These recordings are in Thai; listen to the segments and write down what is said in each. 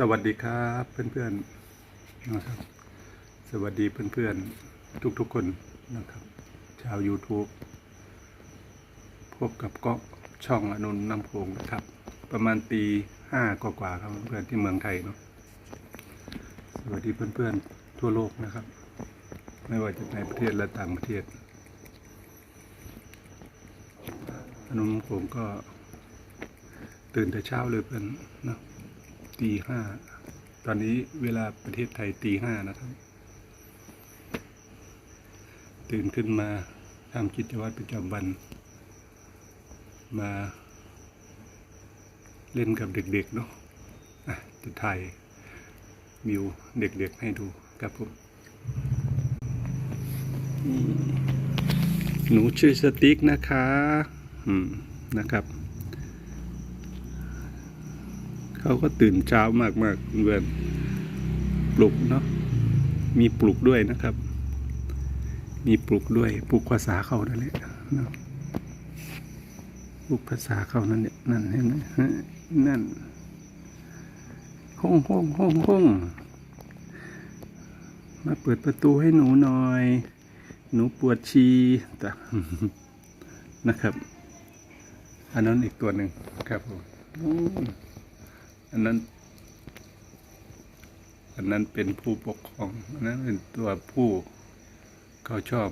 สวัสดีครับเพื่อนๆนะครับสวัสดีเพื่อนๆ ทุกๆคนนะครับ ชาว YouTube พบกับก็ช่องอนุนน้ำโพงนะครับ ประมาณปีห้ากว่าๆครับเพื่อนๆที่เมืองไทยเนาะสวัสดีเพื่อนๆ ทั่วโลกนะครับ ไม่ว่าจะในประเทศและต่างประเทศอนุนน้ำโพงก็ตื่นแต่เช้าเลยเพื่อนนะ ตีห้า ตอนนี้เวลาประเทศไทยตีห้านะครับ ตื่นขึ้นมาทำกิจวัตรประจำวัน มาเล่นกับเด็กๆเนาะจะถ่ายวิวเด็กๆให้ดูครับผมหนูชื่อสติ๊กนะคะ อืม นะครับ เขาก็ตื่นเช้ามากมากๆเพื่อนปลุกเนาะมีปลุกด้วยนะครับ มีปลุกด้วยปลุกภาษาเขานั่นแหละเนาะปลุกภาษาเขานั่นเนี่ยนั่นเห็นไหมนั่นห้องห้องห้องห้องมาเปิดประตูให้หนูหน่อย หนูปวดชีแต่นะครับ อันนั้นอีกตัวหนึ่งครับผม อันนั้น อันนั้นเป็นผู้ปกครอง อันนั้นเป็นตัวผู้เขาชอบ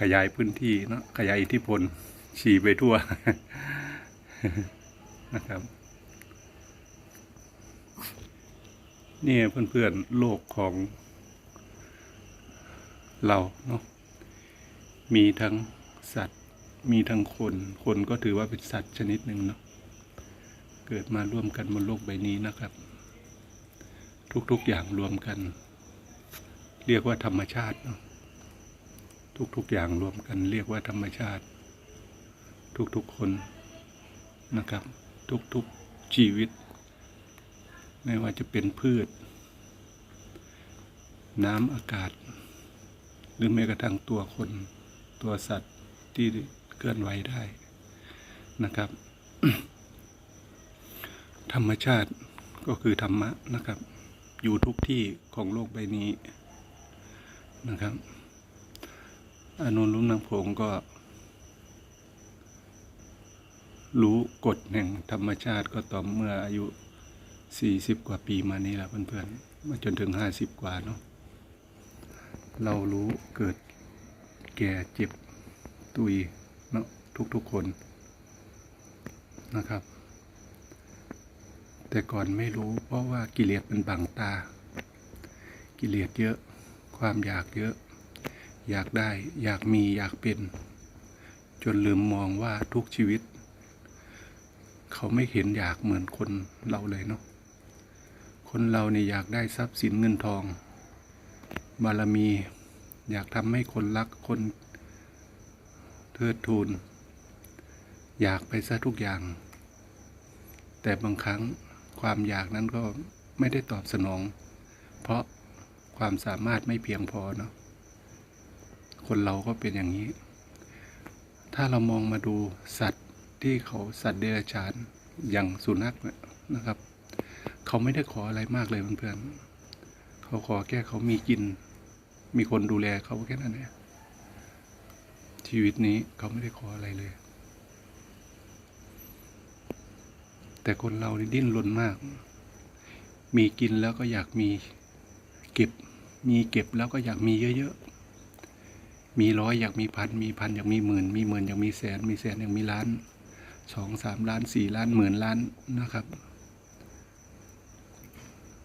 ขยายพื้นที่เนาะขยายอิทธิพลฉี่ไปทั่วนะครับนี่เพื่อนๆโลกของเราเนาะมีทั้งสัตว์มีทั้งคน คนก็ถือว่าเป็นสัตว์ชนิดหนึ่งเนาะ เกิดมาร่วมกันบนโลกใบนี้นะครับ ทุกๆอย่างรวมกัน เรียกว่าธรรมชาติเนอะทุกๆอย่างรวมกัน เรียกว่าธรรมชาติ ทุกๆคนนะครับ ทุกๆชีวิต ไม่ว่าจะเป็นพืช น้ำอากาศ หรือแม้กระทั่งตัวคนตัวสัตว์ที่เคลื่อนไหวได้นะครับ ธรรมชาติก็คือธรรมะนะครับ อยู่ทุกที่ของโลกใบนี้นะครับอนุรุมนางผงก็ รู้กฎแห่งธรรมชาติก็ต่อเมื่ออายุสี่สิบกว่าปีมานี้แหละเพื่อนๆมาจนถึงห้าสิบกว่าเนาะเรารู้เกิดแก่เจ็บตุยเนาะทุกๆคนนะครับ แต่ก่อนไม่รู้เพราะว่ากิเลสมันบังตา กิเลสเยอะ ความอยากเยอะ อยากได้ อยากมีอยากเป็น จนลืมมองว่าทุกชีวิต เขาไม่เห็นอยากเหมือนคนเราเลยเนาะคนเราเนี่ยอยากได้ทรัพย์สินเงินทอง บารมี อยากทำให้คนรักคนเทิดทูน อยากไปซะทุกอย่าง แต่บางครั้ง ความอยากนั้นก็ไม่ได้ตอบสนอง เพราะความสามารถไม่เพียงพอเนาะคนเราก็เป็นอย่างนี้ ถ้าเรามองมาดูสัตว์ที่เขาสัตว์เดรัจฉานอย่างสุนัขเนี่ยนะครับ เขาไม่ได้ขออะไรมากเลยเพื่อนๆเขาขอแค่เขามีกิน มีคนดูแลเขาแค่นั้นเองชีวิตนี้เขาไม่ได้ขออะไรเลย แต่คนเรานี่ดิ้นรนมาก มีกินแล้วก็อยากมีเก็บ มีเก็บแล้วก็อยากมีเยอะๆ มีร้อยอยากมีพัน มีพันอยากมีหมื่น มีหมื่นอยากมีแสน มีแสนอยากมีล้าน สองสามล้านสี่ล้านหมื่นล้านนะครับ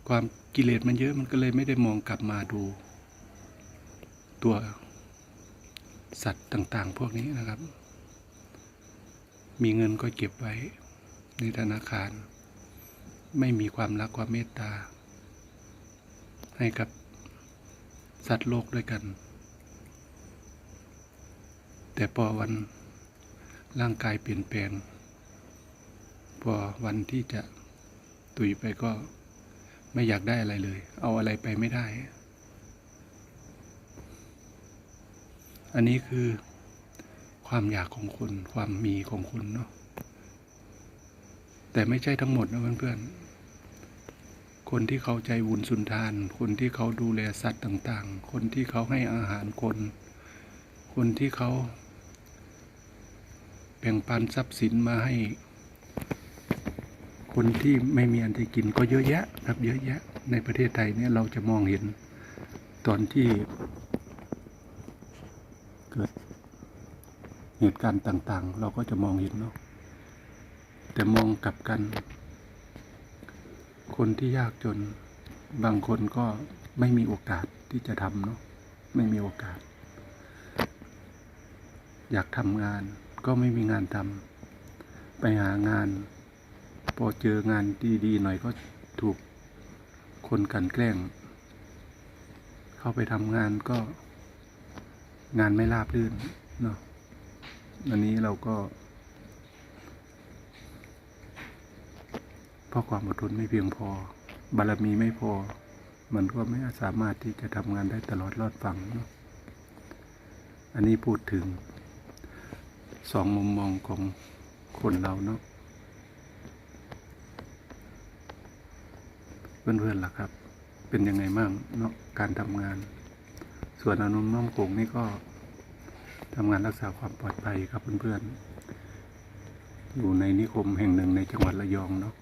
ความกิเลสมันเยอะมันก็เลยไม่ได้มองกลับมาดู ตัวสัตว์ต่างๆ พวกนี้นะครับ มีเงินก็เก็บไว้ ในธนาคาร ไม่มีความรักความเมตตา ให้กับสัตว์โลกด้วยกัน แต่พอวันร่างกายเปลี่ยนแปลง พอวันที่จะตุยไปก็ไม่อยากได้อะไรเลย เอาอะไรไปไม่ได้ อันนี้คือความอยากของคุณความมีของคุณเนาะ แต่ไม่ใช่ทั้งหมดนะเพื่อนๆ คนที่เขาใจบุญสุนทาน คนที่เขาดูแลสัตว์ต่างๆ คนที่เขาให้อาหารคน คนที่เขาแบ่งปันทรัพย์สินมาให้ คนที่ไม่มีอันจะกินก็เยอะแยะครับเยอะแยะ ในประเทศไทยเนี่ยเราจะมองเห็นตอนที่เกิดเหตุการณ์ต่างๆ เราก็จะมองเห็นเนาะ แต่มองกลับกัน คนที่ยากจนบางคนก็ไม่มีโอกาสที่จะทำเนาะไม่มีโอกาส อยากทำงานก็ไม่มีงานทำไปหางาน พอเจองานดีๆหน่อยก็ถูกคนกันแกล้ง เข้าไปทำงานก็งานไม่ราบรื่นเนาะอันนี้เราก็ เพราะความอดทนไม่เพียงพอ บารมีไม่พอ มันก็ไม่สามารถที่จะทำงานได้ตลอดรอดฝั่งเนาะอันนี้พูดถึงสองมุมมองของคนเราเนาะเพื่อนๆล่ะครับ เป็นยังไงบ้างเนาะการทำงาน ส่วนอนุน้อมโขงนี่ก็ทำงานรักษาความปลอดภัยครับเพื่อนๆอยู่ในนิคมแห่งหนึ่งในจังหวัดระยองเนาะ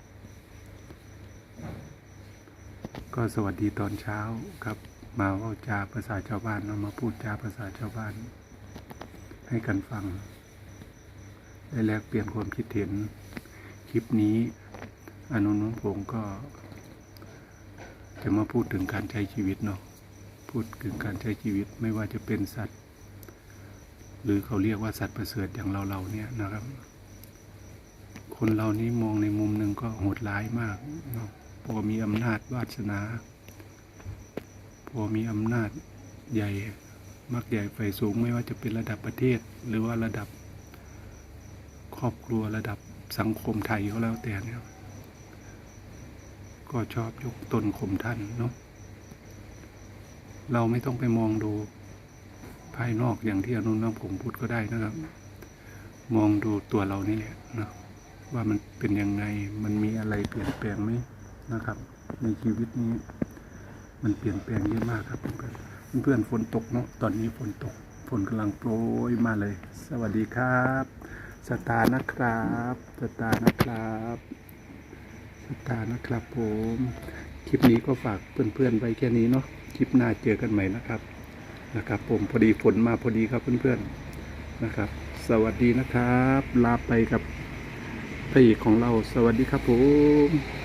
ก็สวัสดีตอนเช้าครับ มาเว่าจาภาษาชาวบ้านเนาะมาพูดจาภาษาชาวบ้าน ให้กันฟังได้แลกเปลี่ยนความคิดเห็นคลิปนี้อนุน้อมโขงก็ จะมาพูดถึงการใช้ชีวิตเนาะพูดถึงการใช้ชีวิตไม่ว่าจะเป็นสัตว์ หรือเขาเรียกว่าสัตว์ประเสริฐอย่างเราเราเนี่ยนะครับ คนเรานี้มองในมุมหนึ่งก็โหดร้ายมากเนาะ พอมีอำนาจวาสนา พอมีอำนาจใหญ่มักใหญ่ไฟสูงไม่ว่าจะเป็นระดับประเทศ หรือว่าระดับ ครอบครัวระดับสังคมไทยก็แล้วแต่เนี่ยก็ชอบยกตนข่มท่านเนาะเราไม่ต้องไปมองดูภายนอกอย่างที่อนุน้ำผมพูดก็ได้นะครับ มองดูตัวเรานี่แหละนะว่ามันเป็นยังไงมันมีอะไรเปลี่ยนแปลงไหม นะครับ ในชีวิตนี้ มันเปลี่ยนแปลงเยอะมากครับเพื่อนเพื่อนฝนตกเนาะตอนนี้ฝนตกฝนกำลังโปรยมาเลย สวัสดีครับสตาร์นะครับสตาร์นะครับสตาร์นะครับผมคลิปนี้ก็ฝากเพื่อนๆไว้แค่นี้เนาะคลิปหน้าเจอกันใหม่นะครับนะครับ ผมพอดีฝนมาพอดีครับเพื่อนๆนะครับ สวัสดีนะครับ ลาไปกับพระเอกของเราสวัสดีครับผม